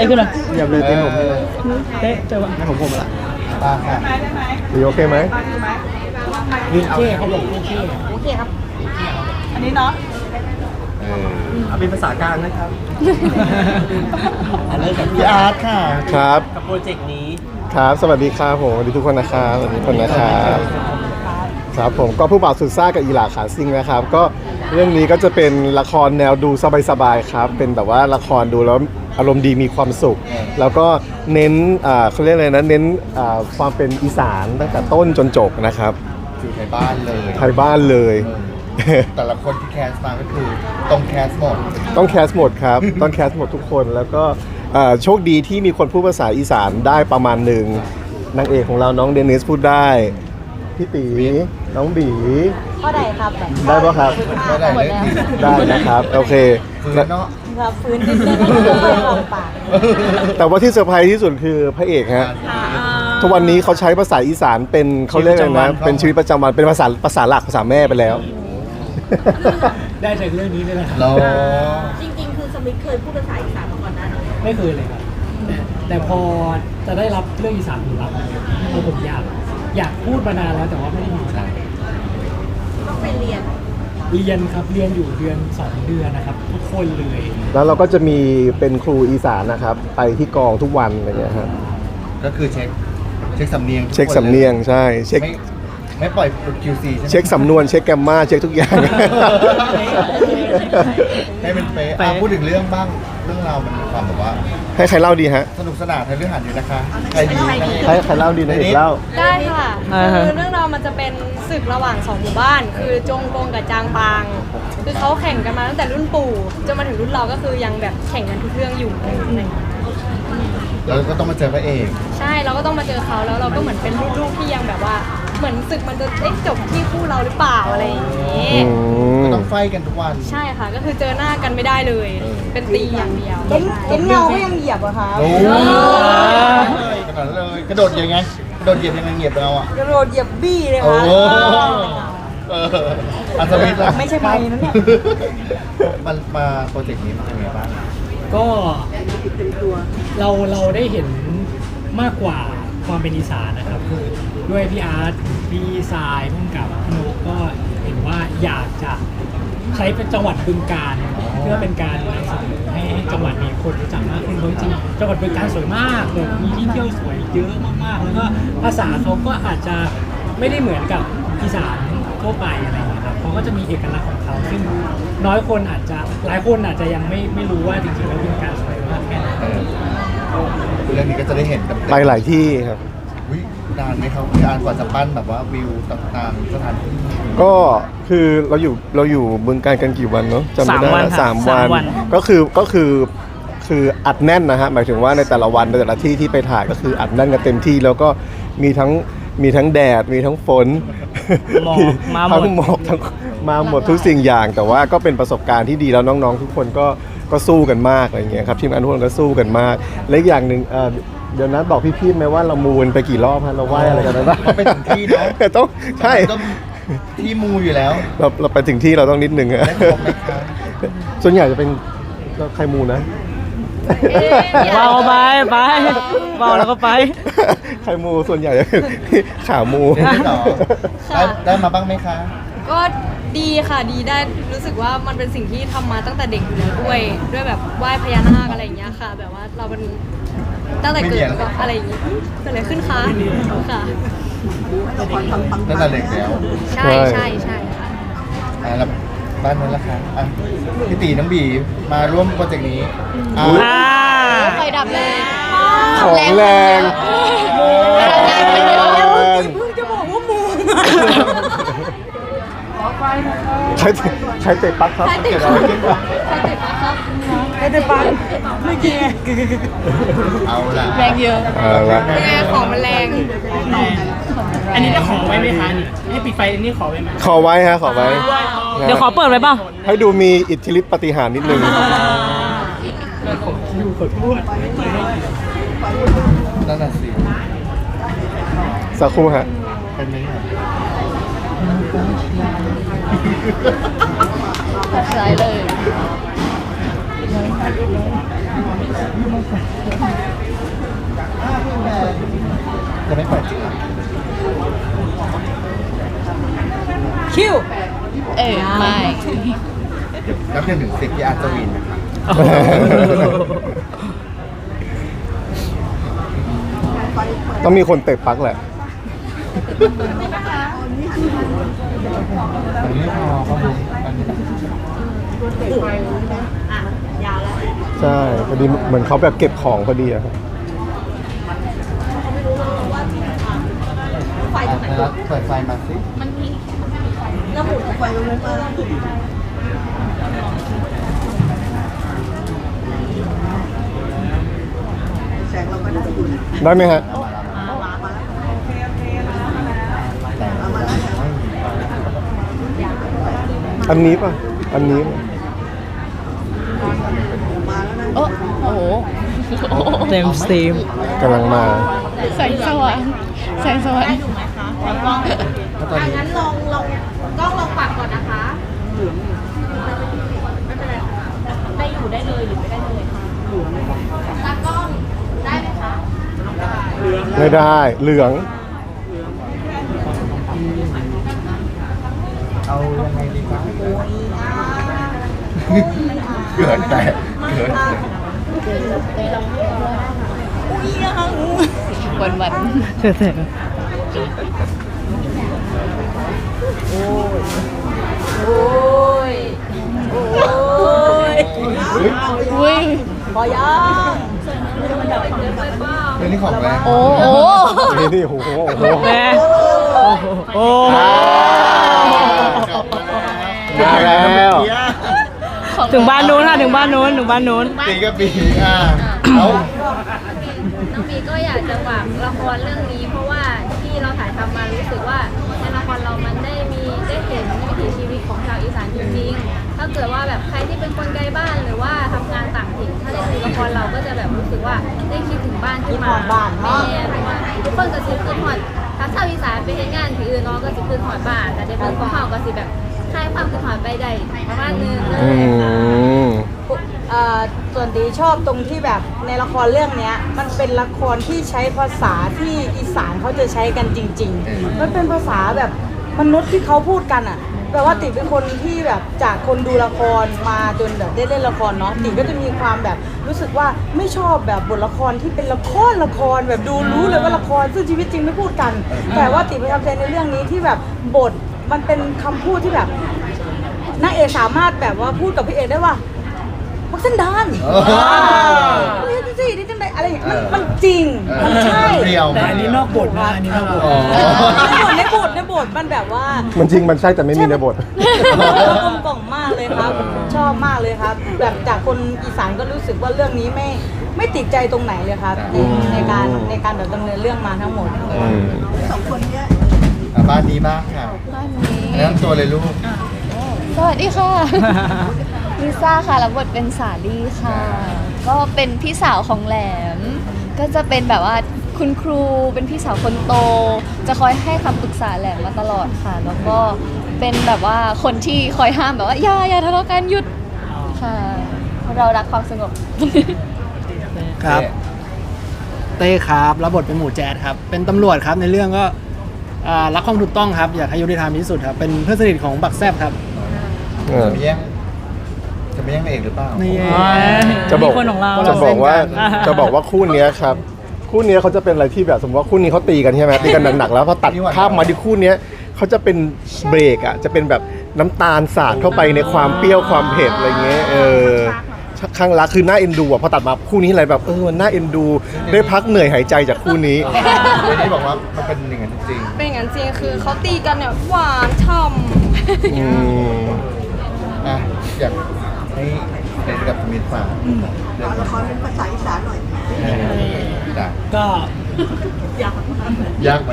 ต้ขึ้นหน่อยเหยียบเลยเต็มผมเลยเต้เจอวะให้ผมผมละตาค่ะดีโอเคไหมยืนเท่เขาบอกเท่โอเคครับ อันนี้เนาะเออเอาเป็นภาษากลางนะครับเริ่มจากพี่อาร์ตค่ะ ครับ กับโปรเจกต์นี้ ครับ สวัสดีครับผมสวัสดีทุกคนนะครับสวัสดีทุกคนนะครับครับผมก็ผู้บ่าวสุดซ่ากับอีหลาขาซิงนะครับ ก็เรื่องนี้ก็จะเป็นละครแนวดูสบายๆครับ เป็นแบบว่าละครดูแล้ว อารมณ์ดีมีความสุข แล้วก็เน้นอ่าเขาเรียกอะไรนะเน้นอ่าความเป็นอีสานตั้งแต่ต้นจนจบนะครับอยู่ในบ้านเลยไทยบ้านเลยแต่ละคนที่แคสมาก็คือตรงแคสหมด ต้องแคสหมดครับ ต้องแคสหมดทุกคนแล้วก็เอ่อโชคดีที่มีคนพูดภาษาอีสานได้ประมาณหนึ่งนางเอกของเราน้องเดนิสพูดได้ พี่ตี น้องบีข้อใดครับได้ปะครับ ก็ได้เลยดีได้นะครับ โอเคฟื้นเนาะครับฟื้นนิดนึงก็เปิดออกปากแต่ว่าที่เซอร์ไพรส์ที่สุดคือพระเอกฮะ ทุกวันนี้เขาใช้ภาษาอีสานเป็นเขาเรียกอะไรนะ เป็นชีวิตประจำวัน เป็นภาษาภาษาหลักภาษาแม่ไปแล้ว ได้จากเรื่องนี้เลยนะครับเราจริงๆ คือสมิธเคยพูดภาษาอีสานมาก่อนหน้านี้ไม่เคยเลยครับ แต่พอจะได้รับเรื่องอีสานผมรับเพราะผมอยากอยากพูดมานานแล้วแต่ว่าไม่ได้มีโอกาส ต้องไป เรียนเรียนครับเรียนอยู่เดือนสองเดือนนะครับ ทุกคนเลยแล้วเราก็จะมีเป็นครูอีสานนะครับ ไปที่กองทุกวันอะไรเงี้ยครับก็คือเช็คเช็คสำเนียงทุกเช็คคนสำเนียงใช่เช็คไม่ไม่ปล่อยหลุด QC ใช่ไหมเช็คสำนวนเช็คแกรมมาเช็คทุกอย่าง ให้เป็นเป๊ะอะพูดถึงเรื่องบ้างเรื่องราวมันมีความแบบว่าให้ใครเล่าดีฮะ สนุกสนานในเรื่องหันอยู่นะคะใครดีใครใครเล่าดีนะเอกเล่า ได้ค่ะคือเรื่องราวมันจะเป็นศึกระหว่างสองหมู่บ้าน คือจงกงกับจางปาง คือเขาแข่งกันมาตั้งแต่รุ่นปู่จนมาถึงรุ่นเราก็คือยังแบบแข่งกันทุกเรื่องอยู่อะไรอย่างเงี้ยแล้วก็ต้องมาเจอพระเอก ใช่เราก็ต้องมาเจอเขาแล้วเราก็เหมือนเป็นลูกๆที่ยังแบบว่า เหมือนศึกมันจะเอ๊ะจบที่คู่เราหรือเปล่าอะไรอย่างเงี้ยก็ต้องไฟกันทุกวันใช่ค่ะ ก็คือเจอหน้ากันไม่ได้เลย เป็นตีอย่างเดียวเห็นเห็นเงาก็ยังเหยียบเหรอะครับโอ้ยขนาดนั้นเลยกระโดดยังไงกระโดดเหยียบยังไงเหยียบเราอะกระโดดเหยียบบี้เลยคโอ้รับเอออัศวินล่ะไม่ใช่ไม้นะเนี่ย มันมาโปรเจกต์นี้มันเป็นไงบ้าง ก็เราเราได้เห็นมากกว่า ความเป็นอีสานนะครับคือด้วยพี่อาร์ตพี่ทรายพุ่งกับพี่นุกก็เห็นว่าอยากจะใช้เป็นจังหวัดบึงการเพื่อเป็นการนำเสนอให้จังหวัดมีคนรู้จักมากขึ้นเพราะจริงจังหวัดบึงการสวยมากเลยมีที่เที่ยวสวยเยอะมากๆ แล้วก็ภาษาเขาก็อาจจะไม่ได้เหมือนกับอีสานทั่วไปอะไรอย่างเงี้ยครับเขาก็จะมีเอกลักษณ์ของเขาซึ่งน้อยคนอาจจะหลายคนอาจจะยังไม่ไม่รู้ว่าจริงๆแล้วบึงการสวยมากแค่ไหน เรื่องนี้ก็จะได้เห็นกับไปหลายที่ครับ อุ๊ยนานไหมครับพี่อานกว่าจะปั้นแบบว่าวิวต่างๆสถานที่ก็คือเราอยู่เราอยู่เมืองการกันกี่วันเนาะจำไม่ได้สามวันนะค่ะสามสามวัวันนก็คือก็คือคืออัดแน่นนะฮะหมายถึงว่าในแต่ละวันในแต่ละที่ที่ไปถ่ายก็คืออัดแน่นกันเต็มที่แล้วก็มีทั้งมีทั้งแดดมีทั้งฝนหมอกมาหมด ทั้งหมอกทั้งมาหมดทุกสิ่งอย่าง แต่ว่าก็เป็นประสบการณ์ที่ดีแล้วน้องๆ ทุกคนก็ ก็สู้กันมากอะไรอย่างเงี้ยครับทีมงานทุกคนก็สู้กันมากและอีกอย่างหนึ่งเอ่อเดี๋ยวนะบอกพี่ๆไหมว่าเรามูนไปกี่รอบฮะเราไหว้อะไรกันนะก็ไปถึงที่เนาะต้องใช่ต้องที่มูอยู่แล้วเราเราไปถึงที่เราต้องนิดนึงอะได้ครบไหมครับส่วนใหญ่จะเป็นเราใครมูนะ เบาไปไปเบาแล้วก็ไป ใครมูส่วนใหญ่จะเป็นขามู ได้ต่อได้ได้มาบ้างไหมคะ ก็ดีค่ะดีได้รู้สึกว่ามันเป็นสิ่งที่ทำมาตั้งแต่เด็กอยู่แล้วด้วย ด้วยแบบไหว้พญานาคอะไรอย่างเงี้ยค่ะ แบบว่าเราเป็นตั้งแต่เกิดก็อะไรอย่างงี้เกิดอะไรขึ้นคะค่ะตั้งแต่เด็กแล้ว ใช่ใช่ใช่ค่ะ อ่าแล้วบ้านนั้นล่ะคะอะพี่ตีน้องบีมาร่วมโปรเจกต์นี้อ่าไฟดับเลยของแรงเพิ่งจะบอกว่ามู ใครใครเตะปลั๊กครับใครเตะเกิดอะไรขึ้นครับใครติดมาครับไม่ได้ปังไม่กินไงเอาล่ะแรงเยอะเอาละเป็นไงของมันแรงอันนี้ได้ขอไว้ไหมคะนี่ให้ปิดไฟอันนี้ขอไว้ไหมขอไว้ฮะขอไว้ เดี๋ยวขอเปิดไว้ป่ะให้ดูมีอิทธิฤทธิปาฏิหารย์นิดนึงอยู่ขอโทษนั่นน่ะสิสักครู่ฮะเป็นไหม เนี่ยใช่เลยจะไม่เปิดคิว เออไม่นับหนึ่งถึงสิบที่อาร์ตจะวินนะครับต้องมีคนเตะปลั๊กแหละ อันนี้ไม่พอก็บุอันนี้อะยาวแล้วใช่พอดีเหมือนเขาแบบเก็บของพอดีอะครับไฟตรงไหนนะครับเปิดไฟมาสิแล้วหมุนไฟตรงนั้นมาแสงเราก็ได้อยู่นะ ได้ไหมฮะ มามามาแล้ว แต่ เอามาแล้ว อันนี้ป่ะ อันนี้ป่ะมาแล้วนะโอ้โอ้โหเต็มสตรีมกำลังมา แสงสว่างแสงสว่างได้ถูกไหมคะแล้วกล้องถ้าตอนอะนี้งั้นลองลองกล้องลองปรับก่อนนะคะไม่เป็นไรค่ะได้อยู่ได้เลยหรือไม่ได้เลยค่ะตากล้องได้ไหมคะ ไม่ได้เหลือง เอายังไงดีครับเกินแต่เกินแต่วันวันโอ้ย โอ้ย โอุ้ยพอยังเรื่องนี้ของแรงโอ้โหนี่โอ้โหโอ้โหโอ้ มาแล้วถึงบ้านนู้นค่ะถึงบ้านนู้นถึงบ้านนู้น ปีกับปีอะเอาน้องมีก็อยากจะฝากละครเรื่องนี้ เพราะว่าที่เราถ่ายทำมารู้สึกว่าในละครเรามันได้มีได้เห็นวิถีชีวิตของชาวอีสานจริงๆถ้าเกิดว่าแบบใครที่เป็นคนไกลบ้านหรือว่าทำงานต่างถิ่นถ้าได้ดูละครเราก็จะแบบรู้สึกว่าได้คิดถึงบ้านขึ้นมาแม่ทุกคนก็สิขึ้นหอดถ้าชาวอีสานไปเห็นงานที่อื่นเนาะก็สิขึ้นหอดบ้านแต่ในเรื่องของเขาก็สิแบบ คลายความขึ้นหอดไปได้ประมาณนึงเลอืยค่ะม เอ่อส่วนดีชอบตรงที่แบบในละครเรื่องเนี้ย มันเป็นละครที่ใช้ภาษาที่อีสานเขาจะใช้กันจริง ๆ มันเป็นภาษาแบบมนุษย์ที่เขาพูดกันอะแปลว่าติเป็นคนที่แบบจากคนดูละครมาจนแบบได้เล่นละครเนาะติก็จะมีความแบบรู้สึกว่าไม่ชอบแบบบทละครที่เป็นละครละครแบบดูรู้เลยว่าละครซึ่งชีวิตจริงไม่พูดกัน แต่ว่าติประทับใจในเรื่องนี้ที่แบบบท มันเป็นคำพูดที่แบบนางเอกสามารถแบบว่าพูดกับพี่เอกได้ว่ามักเส้นดานเออเฮ้ยดูสินี่จังไดอะไรอย่างเงี้ยมันมันจริงมันใช่เรียว แต่อันนี้นอกบทนะ อันนี้นอกบท อ๋อ ในบทในบทในบทมันแบบว่า มันจริงมันใช่แต่ไม่มีในบท กลมกล่อมมากเลยครับ ชอบมากเลยครับ แบบจากคนอีสานก็รู้สึกว่าเรื่องนี้ไม่ไม่ติดใจตรงไหนเลยครับในในการในการแบบดำเนินเรื่องมาทั้งหมดอืมสองคนเนี้ยอะ บ้านนี้บ้างค่ะบ้านนี้แนะนำตัวเลยลูก สวัสดีค่ะ ลิซ่าค่ะรับบทเป็นสาลี่ค่ะ ก็เป็นพี่สาวของแหลม ก็จะเป็นแบบว่าคุณครูเป็นพี่สาวคนโต จะคอยให้คำปรึกษาแหลมมาตลอดค่ะ แล้วก็เป็นแบบว่าคนที่คอยห้ามแบบว่าอย่าอย่าทะเลาะกันหยุดค่ะเพราะเรารักความสงบ ครับ เต้ครับรับบทเป็นหมูแจ๊ดครับ เป็นตำรวจครับในเรื่องก็ อ่ารักความถูกต้องครับ อยากให้ยุติธรรมที่สุดครับ เป็นเพื่อนสนิทของบักแซบครับ เออ จะไม่แย่งจะไม่แย่งนางเอกหรือเปล่านี่จะบอกคนของเรา จะบอกว่า จะบอกว่าคู่เนี้ยครับ คู่เนี้ยเขาจะเป็นอะไรที่แบบสมมติว่าคู่นี้เขาตีกันใช่ไหมตีกันหนักๆแล้วพอตัดภาพมาที่คู่เนี้ยเขาจะเป็นเบรกอะจะเป็นแบบน้ำตาลสาดเข้าไปในความเปรี้ยวความเผ็ดอะไรเงี้ยเออ ข้างรักคือน่าเอ็นดูอะพอตัดมาคู่นี้อะไรแบบเออมันน่าเอ็นดู ได้พักเหนื่อยหายใจจากคู่นี้เดี๋ยวนี้บอกว่ามันเป็นอย่างนั้นจริงเป็นอย่างนั้นจริงคือเขาตีกันเนี่ยหวานฉ่ำอืมๆอะอยากให้เป็นกับมิตรฝากเดี๋ยวละครเป็นภาษาอีสานหน่อยเออจ้ะก็ยากไหม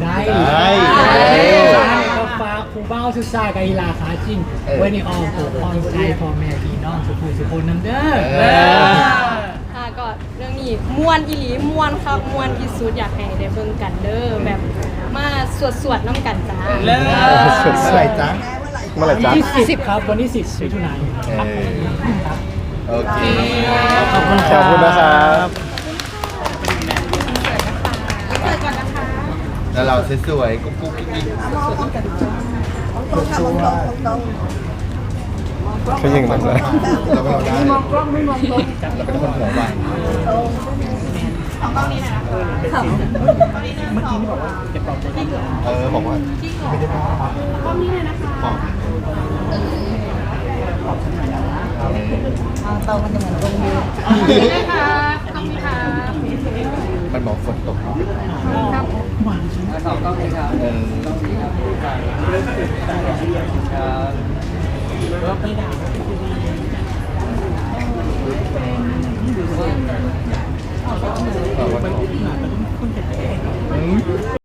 ได้ได้ใช่ก็ ฟ้ากผู้เบ้าสุดซ่ากับอีลาขาจริงเออไว้ในอ้อมอกอ้อมใจพ่อแม่พี่น้องสุขุมสุคนน้ำเด้อเออ ค่ะก็เรื่องนี้ม่วนอีหลีม่วนครับม่วนที่สุดอยากให้ได้เบิ่งกันเด้อแบบมาสวดสวดๆน้ำกันจ้าเลิศเมื่อไหร่จ๊ะเมื่อไหร่จ๊ะ วันที่สิบครับวันที่สิบมิถุนายนเออโอเค ขอบคุณขอบคุณนะครับ แล้วเราสวยๆกุ๊กกุ๊กกิ๊กกิ๊กขยิงหน่อยนะเราก็เราได้เราเป็นคนหัวไวเออบอกว่าไม่ได้บ้าป้อมนี้เลยนะคะป้อมเตามันจะเหมือนตรงนี้มัน บอกฝนตกเออ